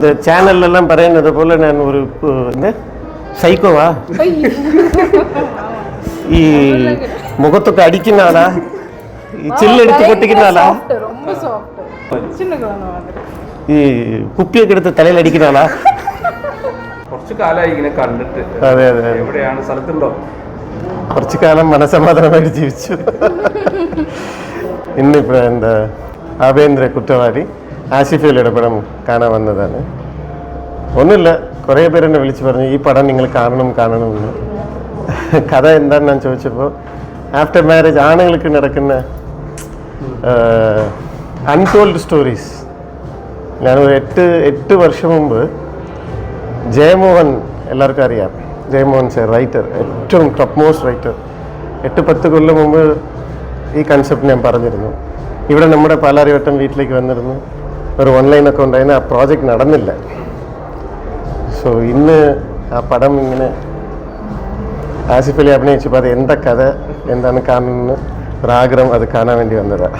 இந்த சேனல்ல எல்லாம் പറയുന്നത് പോലെ ഞാൻ ഒരു ഏഹ്, എന്താ സൈക്കോവാ ഈ മുഖത്തൊക്കെ അടിക്കുന്ന ആളാ ഈ ചില്ലെടുത്ത് പൊട്ടിക്കുന്ന ആളാ ரொம்ப சாஃப்ட் சின்ன குழந்தை மாதிரி ഈ കുപ്പിയൊക്കെ എടുത്ത് തലയിൽ അടിക്കുന്ന ആളാ കുറച്ച് കാലമായി ഇങ്ങനെ കണ്ടിട്ട് അതെ അതെ അതെ. എവിടെയാണ് സ്ഥലത്തുണ്ടോ കുറച്ചു കാലം മനസമാധാനമായിട്ട് ജീവിച്ചു ഇന്നിപ്പോൾ എന്താ ആഭ്യന്തര കുറ്റവാളി ആസിഫ് അലിയുടെ പടം കാണാൻ വന്നതാണ്. ഒന്നുമില്ല കുറേ പേര് എന്നെ വിളിച്ച് പറഞ്ഞു ഈ പടം നിങ്ങൾ കാണണം കാണണമെന്ന് കഥ എന്താണെന്ന് ഞാൻ ചോദിച്ചപ്പോൾ ആഫ്റ്റർ മാരേജ് ആണുങ്ങൾക്ക് നടക്കുന്ന അൺടോൾഡ് സ്റ്റോറീസ് ഞാൻ ഒരു എട്ട് എട്ട് വർഷം മുമ്പ് ജയമോഹൻ എല്ലാവർക്കും അറിയാം ജയമോഹൻ സർ റൈറ്റർ ഏറ്റവും ടോപ്പ് മോസ്റ്റ് റൈറ്റർ എട്ട് പത്ത് കൊല്ലം മുമ്പ് ഈ കൺസെപ്റ്റ് ഞാൻ പറഞ്ഞിരുന്നു. ഇവിടെ നമ്മുടെ പാലാരിവട്ടം വീട്ടിലേക്ക് വന്നിരുന്നു. ഒരു ഓൺലൈൻ ഒക്കെ ഉണ്ടായിരുന്നു ആ പ്രോജക്റ്റ് നടന്നില്ല സോ ഇന്ന് ആ പടം ഇങ്ങനെ ആസിഫ് അലി അഭിനയിച്ചപ്പോൾ അത് എന്താ കഥ എന്താണ് കാണുന്നത് ഒരാഗ്രഹം അത് കാണാൻ വേണ്ടി വന്നതാണ്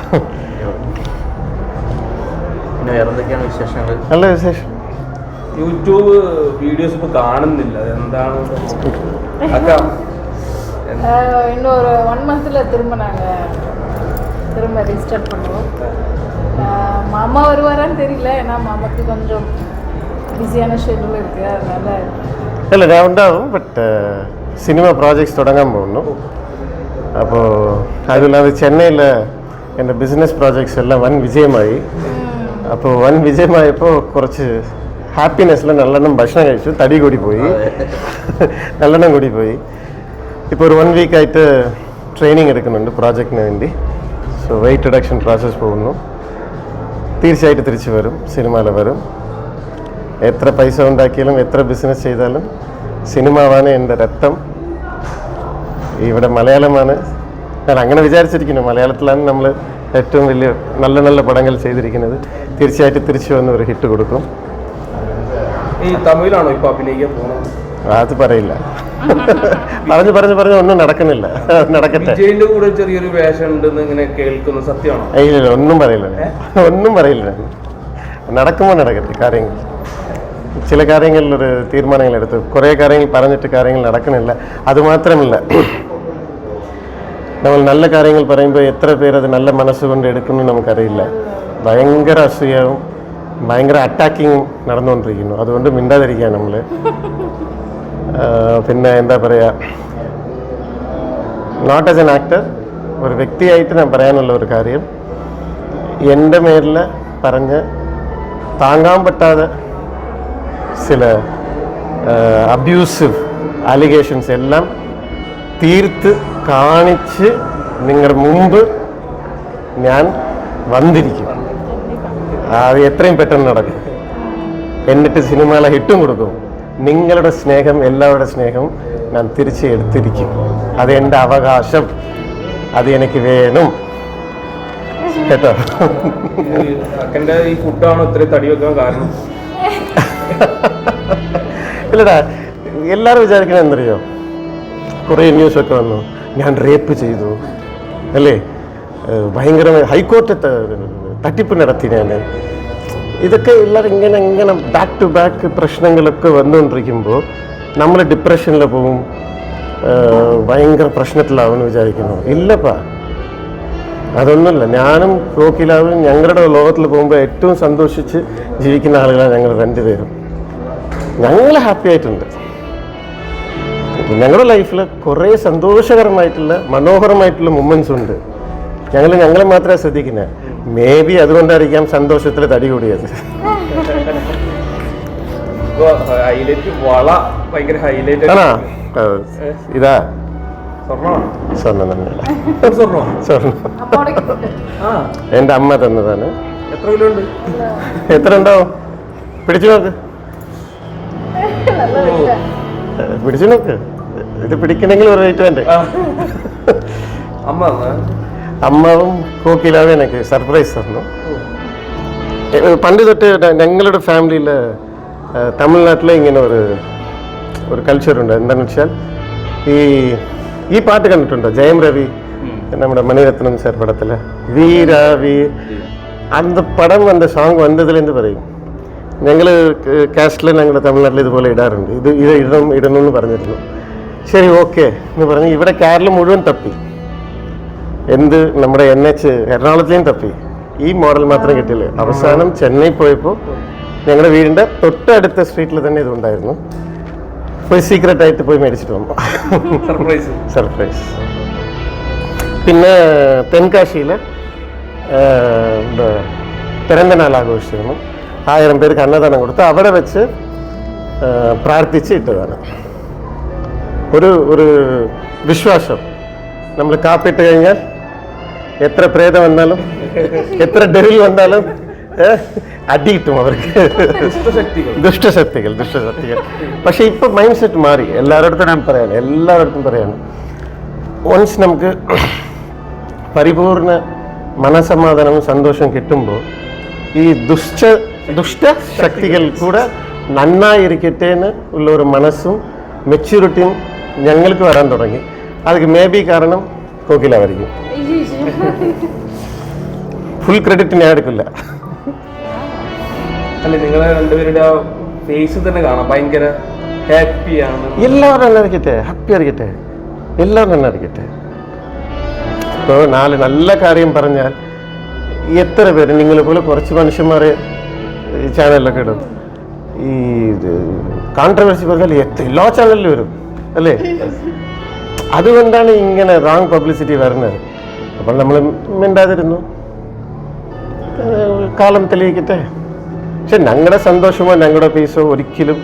പിന്നെ വേറെ എന്തൊക്കെയാണ് വിശേഷങ്ങൾ നല്ല വിശേഷം യൂട്യൂബ് വീഡിയോസ് ഇപ്പൊ കാണുന്നില്ല എന്താണ് അക്ക ஆஹ் இன்னும் ஒரு ஒன் மந்த்தில் திரும்ப நாங்கள் திரும்ப ரீஸ்டார்ட் பண்ணுவோம் ஆஹ் மாமா வருவாரான்னு தெரியல ஏன்னா மாமாக்கு கொஞ்சம் பிஸியான ஷெட்யூல் இருக்குது அதனால അല്ല ഞാൻ ഉണ്ടാവും ബട്ട് സിനിമ പ്രോജക്ട്സ് തുടങ്ങാൻ പോകുന്നു അപ്പോൾ അതില്ലാതെ ചെന്നൈയിൽ എൻ്റെ ബിസിനസ് പ്രോജക്ട്സ് എല്ലാം വൻ വിജയമായി അപ്പോൾ വൻ വിജയമായപ്പോൾ കുറച്ച് ഹാപ്പിനെസ്സിൽ നല്ലെണ്ണം ഭക്ഷണം കഴിച്ചു തടി കൂടി പോയി നല്ലെണ്ണം കൂടി പോയി ഇപ്പോൾ ഒരു വൺ വീക്കായിട്ട് ട്രെയിനിങ് എടുക്കുന്നുണ്ട് പ്രോജക്റ്റിന് വേണ്ടി സോ വെയിറ്റ് റിഡക്ഷൻ പ്രോസസ്സ് പോകുന്നു തീർച്ചയായിട്ടും തിരിച്ചു വരും സിനിമയിൽ വരും. എത്ര പൈസ ഉണ്ടാക്കിയാലും എത്ര ബിസിനസ് ചെയ്താലും സിനിമ സിനിമാവാണ് എന്റെ രക്തം. ഇവിടെ മലയാളമാണ്. ഞാൻ അങ്ങനെ വിചാരിച്ചിരിക്കുന്നു. മലയാളത്തിലാണ് നമ്മൾ ഏറ്റവും വലിയ നല്ല നല്ല പടങ്ങൾ ചെയ്തിരിക്കുന്നത്. തീർച്ചയായിട്ടും തിരിച്ചു വന്ന് ഒരു ഹിറ്റ് കൊടുക്കും. ഈ തമിഴിലാണോ ഇപ്പോൾ അഭിനയിക്കാൻ പോകുന്നത്? അത് പറയില്ല. പറഞ്ഞു പറഞ്ഞു പറഞ്ഞു ഒന്നും നടക്കുന്നില്ല. നടക്കട്ടെ. വിജയിന്റെ കൂടെ ചെറിയൊരു വേഷം ഉണ്ടെന്ന് ഇങ്ങനെ കേൾക്കുന്നു സത്യമാണോ? ഇല്ല ഒന്നും പറയില്ല. ഒന്നും പറയില്ല. നടക്കുമ്പോൾ നടക്കട്ടെ കാര്യങ്ങൾ. ചില കാര്യങ്ങളിൽ ഒരു തീരുമാനങ്ങൾ എടുത്തു കുറേ കാര്യങ്ങൾ പറഞ്ഞിട്ട് കാര്യങ്ങൾ നടക്കുന്നില്ല. അതുമാത്രമല്ല നമ്മൾ നല്ല കാര്യങ്ങൾ പറയുമ്പോൾ എത്ര പേര് അത് നല്ല മനസ്സുകൊണ്ട് എടുക്കുന്നു നമുക്കറിയില്ല. ഭയങ്കര അസൂയവും ഭയങ്കര അറ്റാക്കിങ്ങും നടന്നുകൊണ്ടിരിക്കുന്നു. അതുകൊണ്ട് മിണ്ടാതിരിക്കുക നമ്മൾ പിന്നെ എന്താ പറയുക നോട്ട് ആസ് എൻ ആക്ടർ ഒരു വ്യക്തിയായിട്ട് ഞാൻ പറയാനുള്ള ഒരു കാര്യം എന്റെ മേലിൽ പറഞ്ഞ് താങ്ങാൻ പറ്റാതെ ചില അബ്യൂസീവ് അലിഗേഷൻസ് എല്ലാം തീർത്ത് കാണിച്ച് നിങ്ങളുടെ മുമ്പ് ഞാൻ വന്നിരിക്കും. അത് എത്രയും പെട്ടെന്ന് നടക്കും. എന്നിട്ട് സിനിമകളെ ഹിറ്റും കൊടുക്കും. നിങ്ങളുടെ സ്നേഹം എല്ലാവരുടെ സ്നേഹം ഞാൻ തിരിച്ച് എടുത്തിരിക്കും. അത് എന്റെ അവകാശം. അത് എനിക്ക് വേണം. കേട്ടോ? ഈ അക്കന്റെ ഈ ഫുഡാണോ ഇത്രയും തടി വെക്കാൻ കാരണം? ഇല്ലടാ എല്ലാവരും വിചാരിക്കണ എന്തറിയോ? കുറേ ന്യൂസൊക്കെ വന്നു. ഞാൻ റേപ്പ് ചെയ്തു. അല്ലേ? ഭയങ്കരമായി ഹൈക്കോർട്ട് തട്ടിപ്പ് നടത്തി ഞാൻ ഇതൊക്കെ എല്ലാവരും ഇങ്ങനെ ഇങ്ങനെ ബാക്ക് ടു ബാക്ക് പ്രശ്നങ്ങളൊക്കെ വന്നുകൊണ്ടിരിക്കുമ്പോൾ നമ്മൾ ഡിപ്രഷനിൽ പോവും. ഭയങ്കര പ്രശ്നത്തിലാവുമെന്ന് വിചാരിക്കുന്നു. ഇല്ലപ്പാ. അതൊന്നുമില്ല. ഞാനും കോക്കിലാവും ഞങ്ങളുടെ ലോകത്തിൽ പോകുമ്പോൾ ഏറ്റവും സന്തോഷിച്ച് ജീവിക്കുന്ന ആളുകളാണ് ഞങ്ങൾ രണ്ടുപേരും. ഞങ്ങൾ ഹാപ്പി ആയിട്ടുണ്ട്. ഞങ്ങളുടെ ലൈഫിൽ കുറേ സന്തോഷകരമായിട്ടുള്ള മനോഹരമായിട്ടുള്ള മൊമെന്റ്സ് ഉണ്ട്. ഞങ്ങൾ ഞങ്ങളെ മാത്രമേ ശ്രദ്ധിക്കുന്നത് മേ ബി അതുകൊണ്ടായിരിക്കാം സന്തോഷത്തിൽ തടി കൂടിയത്. എന്റെ ഇതാ. എന്റെ അമ്മ തന്നതാണ്. എത്ര ഉണ്ടോ? പിടിച്ചു നോക്ക്. പിടിച്ചു നോക്ക്. ഇത് പിടിക്കണെങ്കിൽ ഒരു റേറ്റ് വേണ്ടേ? അമ്മ അമ്മാവും കോക്കിലാവും എനിക്ക് സർപ്രൈസ് തന്നു ഏ, പണ്ട് തൊട്ട് ന- ഞങ്ങളുടെ ഫാമിലിയിൽ തമിഴ്നാട്ടിൽ ഇങ്ങനെ ഒരു ഒരു കൾച്ചറുണ്ട് എന്താണെന്ന് വെച്ചാൽ ഈ ഈ പാട്ട് കണ്ടിട്ടുണ്ടോ ജയം രവി നമ്മുടെ மணிரத்னம் சார் படத்தில் வீரா வீ அந்த படம் அந்த சாங் வந்ததுலேருந்து പറയും ഞങ്ങൾ കാസ്റ്റിൽ ഞങ്ങളുടെ തമിഴ്നാട്ടിൽ ഇതുപോലെ ഇടാറുണ്ട് ഇത് ഇത് ഇടണം ഇടണം എന്ന് പറഞ്ഞിരുന്നു ശരി ഓക്കെ എന്ന് പറഞ്ഞ് ഇവിടെ കേരള മുഴുവൻ തപ്പി എന്ത് നമ്മുടെ എൻ എച്ച് എറണാകുളത്തിലേയും തപ്പി. ഈ മോഡൽ മാത്രം കിട്ടിയില്ല അവസാനം ചെന്നൈ പോയപ്പോൾ ഞങ്ങളുടെ വീടിന്റെ തൊട്ടടുത്ത സ്ട്രീറ്റിൽ തന്നെ ഇതുണ്ടായിരുന്നു. പോയി സീക്രട്ട് ആയിട്ട് പോയി മേടിച്ചിട്ട് വന്നു. സർപ്രൈസ് സർപ്രൈസ് പിന്നെ തെൻകാശിയിൽ പിറന്തനാൽ ആഘോഷിച്ചിരുന്നു. ആയിരം പേർക്ക് അന്നദാനം കൊടുത്ത് അവിടെ വെച്ച് പ്രാർത്ഥിച്ച് ഇട്ടതാണ്. ഒരു ഒരു വിശ്വാസം. നമ്മൾ കാപ്പിട്ട് കഴിഞ്ഞാൽ എത്ര പ്രേതം വന്നാലും എത്ര ഡെറിൽ വന്നാലും അടി കിട്ടും അവർക്ക്. ദുഷ്ടശക്തികൾ. ദുഷ്ടശക്തികൾ പക്ഷെ ഇപ്പൊ മൈൻഡ് സെറ്റ് മാറി. എല്ലാവരുടെ ഞാൻ പറയാണ് എല്ലാവരുടെ പറയാണ് വൺസ് നമുക്ക് പരിപൂർണ മനസമാധാനവും സന്തോഷം കിട്ടുമ്പോൾ ഈ ദുഷ്ട ദുഷ്ട ശക്തികൾ കൂടെ നന്നായിരിക്കട്ടെ എന്ന് ഉള്ള ഒരു മനസ്സും മെച്യൂരിറ്റിയും ഞങ്ങൾക്ക് വരാൻ തുടങ്ങി. അതൊക്കെ മേ ബി കാരണം കോക്കിലാവായിരിക്കും ഫുൾ ക്രെഡിറ്റ് ഞാൻ എടുക്കില്ല. അല്ല നിങ്ങളെ രണ്ടുപേരുടെ ആ ഫേസ് തന്നെ കാണാം. ഭയങ്കര ഹാപ്പിയാണ് എല്ലാവരും നന്നായിരിക്കട്ടെ ഹാപ്പി ആയിരിക്കട്ടെ എല്ലാവരും നന്നായിരിക്കട്ടെ ഇപ്പോൾ നാല് നല്ല കാര്യം പറഞ്ഞാൽ എത്ര പേര് നിങ്ങളെ പോലെ കുറച്ച് മനുഷ്യന്മാരെ ഈ ചാനലിലൊക്കെ ഇടും? ഈ കോൺട്രവേഴ്സി പറഞ്ഞാൽ എല്ലാ ചാനലിലും വരും അല്ലേ? അതുകൊണ്ടാണ് ഇങ്ങനെ റോങ് പബ്ലിസിറ്റി വരുന്നത്. അപ്പോൾ നമ്മൾ മിണ്ടാതിരുന്നു. കാലം തെളിയിക്കട്ടെ പക്ഷെ ഞങ്ങളുടെ സന്തോഷമോ ഞങ്ങളുടെ പീസോ ഒരിക്കലും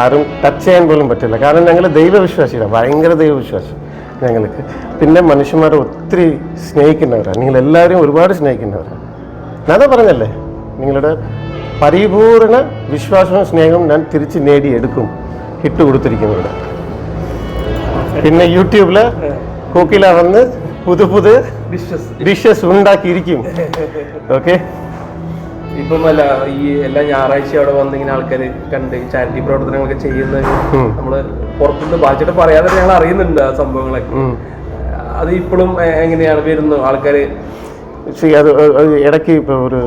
ആരും ടച്ച് ചെയ്യാൻ പോലും പറ്റില്ല. കാരണം ഞങ്ങൾ ദൈവവിശ്വാസികളാണ് ഭയങ്കര ദൈവവിശ്വാസം ഞങ്ങൾക്ക്. പിന്നെ മനുഷ്യന്മാരെ ഒത്തിരി സ്നേഹിക്കുന്നവരാണ് നിങ്ങൾ എല്ലാവരും ഒരുപാട് സ്നേഹിക്കുന്നവരാണ് ഞാൻ പറഞ്ഞല്ലേ നിങ്ങളുടെ പരിപൂർണ വിശ്വാസവും സ്നേഹവും ഞാൻ തിരിച്ച് നേടിയെടുക്കും ഇട്ട് കൊടുത്തിരിക്കുന്നത് പിന്നെ യൂട്യൂബിൽ കോക്കില വന്ന് പുതു പുതു ഡിഷസ് ഉണ്ടാക്കിയിരിക്കും. ഓക്കെ ഇപ്പം അല്ല ഈ എല്ലാ ഞായറാഴ്ച അവിടെ വന്ന് ഇങ്ങനെ ആൾക്കാർ കണ്ട് ചാരിറ്റി പ്രവർത്തനങ്ങളൊക്കെ ചെയ്യുന്നത്. നമ്മൾ പുറത്തുനിന്ന് ബാധിച്ചിട്ട് പറയാതെ ഞങ്ങൾ അറിയുന്നുണ്ട് ആ സംഭവങ്ങളൊക്കെ. അത് ഇപ്പോഴും എങ്ങനെയാണ് വരുന്നു ആൾക്കാര്? അത് ഇടയ്ക്ക് ഇപ്പൊ ഒരു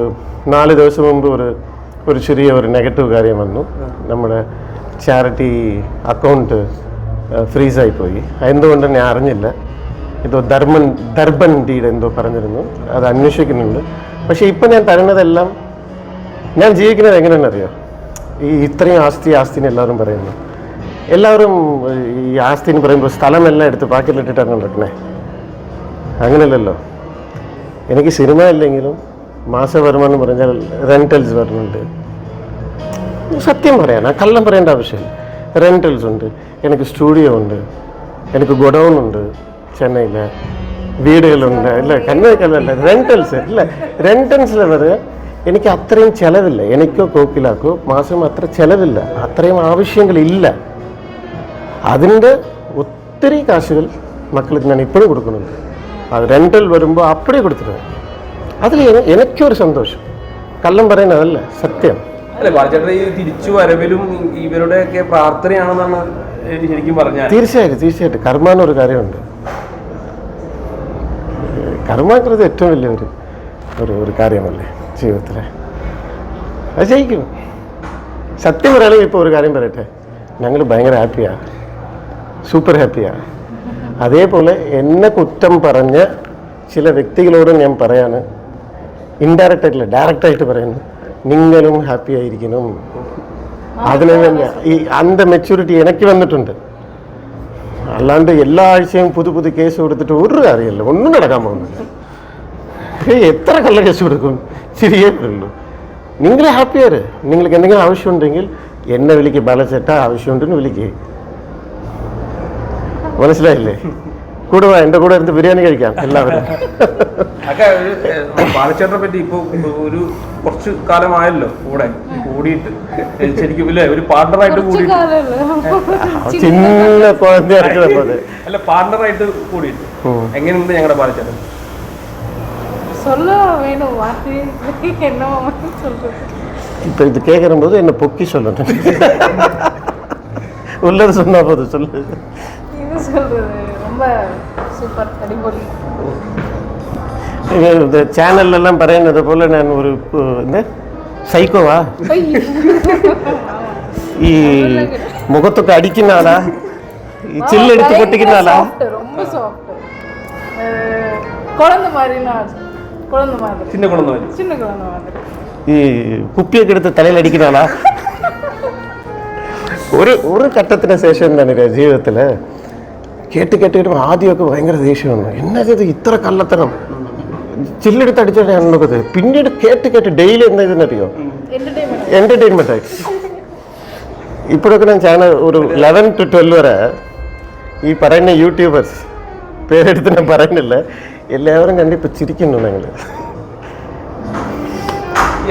നാല് ദിവസം മുമ്പ് ഒരു ഒരു ചെറിയ ഒരു നെഗറ്റീവ് കാര്യം വന്നു. നമ്മുടെ ചാരിറ്റി അക്കൗണ്ട് ഫ്രീസായി പോയി എന്തുകൊണ്ട് ഞാൻ അറിഞ്ഞില്ല. എന്തോ ധർമ്മൻ ദർബൻ ഡീഡ് എന്തോ പറഞ്ഞിരുന്നു. അത് അന്വേഷിക്കുന്നുണ്ട്. പക്ഷേ ഇപ്പം ഞാൻ തരുന്നതെല്ലാം ഞാൻ ജീവിക്കുന്നത് എങ്ങനെയാണെന്നറിയോ ഈ ഇത്രയും ആസ്തി ആസ്തിന് എല്ലാവരും പറയുന്നു. എല്ലാവരും ഈ ആസ്തി എന്ന് പറയുമ്പോൾ സ്ഥലമെല്ലാം എടുത്ത് പാക്കറ്റിലിട്ടിട്ടാണ് നടക്കണേ. അങ്ങനെയല്ലല്ലോ. എനിക്ക് സിനിമ ഇല്ലെങ്കിലും മാസവരുമാനം പറഞ്ഞാൽ റെന്റൽസ് വരുന്നുണ്ട്. സത്യം പറയാനാ കള്ളം പറയേണ്ട ആവശ്യമില്ല. റെന്റൽസ് ഉണ്ട്. എനിക്ക് സ്റ്റുഡിയോ ഉണ്ട്. എനിക്ക് ഗൊഡൗൺ ഉണ്ട് ചെന്നൈയിൽ വീടുകളുണ്ട്. ഇല്ല കണ്ണൂർക്കല്ല റെന്റൽസ് ഇല്ല റെന്റൽസിൽ വരെ എനിക്ക് അത്രയും ചിലവില്ല. എനിക്കോ കോക്കിലാക്കോ മാസം അത്ര ചിലവില്ല. അത്രയും ആവശ്യങ്ങളില്ല. അതിന്റെ ഒത്തിരി കാശുകൾ മക്കൾക്ക് ഞാൻ ഇപ്പോഴും കൊടുക്കുന്നുണ്ട്. അത് റെന്റൽ വരുമ്പോൾ അപ്പടിയേ കൊടുത്തിട്ട് അതിൽ എന- എനിക്കൊരു സന്തോഷം. കള്ളം പറയുന്നതല്ല സത്യം. അല്ലെ ബാലചേട്ടൻ ഈ തിരിച്ചു വരവിലും ഇവരുടെയൊക്കെ പ്രാർത്ഥനയാണെന്നാണ് ശരിക്കും പറഞ്ഞത് തീർച്ചയായിട്ടും തീർച്ചയായിട്ടും. കർമ്മ എന്നൊരു കാര്യമുണ്ട്. കർമ്മ എന്നുള്ളത് ഏറ്റവും വലിയ ഒരു ഒരു ഒരു കാര്യമല്ലേ ജീവിതത്തിലെ? അത് ജയിക്കും. സത്യം പറയുകയാണെങ്കിൽ ഇപ്പോൾ ഒരു കാര്യം പറയട്ടെ. ഞങ്ങൾ ഭയങ്കര ഹാപ്പിയാണ് സൂപ്പർ ഹാപ്പിയാണ് അതേപോലെ എന്നെ കുറ്റം പറഞ്ഞ ചില വ്യക്തികളോടും ഞാൻ പറയാണ്. ഇൻഡയറക്റ്റ് ഡയറക്റ്റായിട്ട് പറയുന്നു. നിങ്ങളും ഹാപ്പി ആയിരിക്കണം അതിന് തന്നെ ഈ അന്ത മെച്യൂരിറ്റി എനിക്ക് വന്നിട്ടുണ്ട്. അല്ലാണ്ട് എല്ലാ ആഴ്ചയും പുതു പുതു കേസ് കൊടുത്തിട്ട് ഒരു കാര്യമില്ല. ഒന്നും നടക്കാൻ പോകുന്നില്ല. എത്ര കള്ള കേസ് കൊടുക്കും? ശരിയേ ഉള്ളൂ നിങ്ങൾ ഹാപ്പിയാര് നിങ്ങൾക്ക് എന്തെങ്കിലും ആവശ്യമുണ്ടെങ്കിൽ എന്നെ വിളിക്ക്. ബാലച്ചേട്ട ആവശ്യമുണ്ടെന്ന് വിളിക്ക്. മനസ്സിലായില്ലേ? കൂടെ വാ എൻ്റെ കൂടെ ഇരുന്ന് ബിരിയാണി കഴിക്കാം എല്ലാവരും ഒക്കെ ഒരു ഏഹ്, ബാലചേട്ടനെ പറ്റി ഇപ്പൊ ഒരു കുറച്ച് കാലമായല്ലോ കൂടെ കൂടിയിട്ട് ഏഹ്, ശരിക്കും ഇല്ലേ ഒരു പാർട്ണറായിട്ട് കുറച്ച് കൂടിയിട്ട് കാലമല്ലോ ചിന്ന കുഴഞ്ഞ പോലെ അല്ല പാർട്ണറായിട്ട് കൂടിയിട്ട് ഉം. എങ്ങനെയുണ്ട് ഞങ്ങളുടെ ബാലചേട്ടൻ சொல்ல வேணும் வார்த்தை என்ன சொல்றது இப்போ இது கேட்குற போது என்னை பொக்கி சொல்லணும் உள்ளது சொன்னா போதும் சொல்லு இது சொல்றது ரொம்ப சூப்பர் அடிபொலி. இந்த சேனல்லாம் பறையினது போல் நான் ஒரு இந்த சைக்கோவா? ఈ ముఖత్తుకు అడికినాలా ఈ చిల్లు ఎడుతు కొట్టికినాలా சின்ன குழந்தை சின்ன குழந்தை குப்பியை கெடுத்து தலையில் அடிக்கிறாளா ஒரு ஒரு கட்டத்தின சேஷம் தானே ஜீவிதத்தில்? കേട്ട് കേട്ട് കേട്ടപ്പോൾ ആദ്യമൊക്കെ ഭയങ്കര ദേഷ്യമാണ് വന്നു. എന്നത് ഇത് ഇത്ര കള്ളത്തരം? ചില്ലെടുത്ത് അടിച്ചിട്ടാണല്ലോ ഇത് പിന്നീട് കേട്ട് കേട്ട് ഡെയിലി എന്തായിരുന്നറിയോ എന്റർടൈൻമെന്റ് ആയി ഇപ്പോഴൊക്കെ ഞാൻ ചാനൽ ഒരു ലെവൻ ടു ട്വൽവ് വരെ ഈ പറയുന്ന യൂട്യൂബേഴ്സ് പേരെടുത്ത് ഞാൻ പറയുന്നില്ല. എല്ലാവരും കണ്ട് ഇപ്പോൾ ചിരിക്കുന്നു ഞങ്ങൾ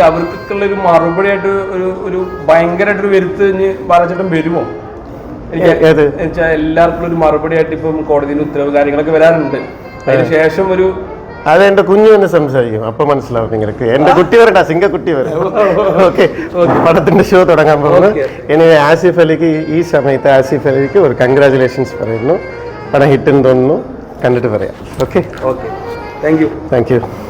അവർക്കുള്ള ഒരു മറുപടിയായിട്ട് ഒരു ഒരു ഭയങ്കരമായിട്ടൊരു വരുത്ത് ബാലചേട്ടൻ വരുമോ? എല്ലാവർക്കും ഒരു മറുപടി ആയിട്ട് ഇപ്പം കോടതിയിൽ ഉത്തരവ് കാര്യങ്ങളൊക്കെ വരാറുണ്ട്. അതിന് ശേഷം ഒരു അത് എന്റെ കുഞ്ഞു തന്നെ സംസാരിക്കും. അപ്പൊ മനസ്സിലാവും നിങ്ങൾക്ക് എന്റെ കുട്ടി വരണ്ട സിംഗ കുട്ടി വരും ഓക്കെ. പടത്തിന്റെ ഷോ തുടങ്ങാൻ പോകുന്നു. ഇനി ആസിഫ് അലിക്ക് ഈ- ഈ സമയത്ത് ആസിഫ് അലിക്ക് ഒരു കൺഗ്രാചുലേഷൻസ് പറയുന്നു. പടം ഹിറ്റ് തോന്നുന്നു. കണ്ടിട്ട് പറയാം. Okay. Okay. Thank you thank you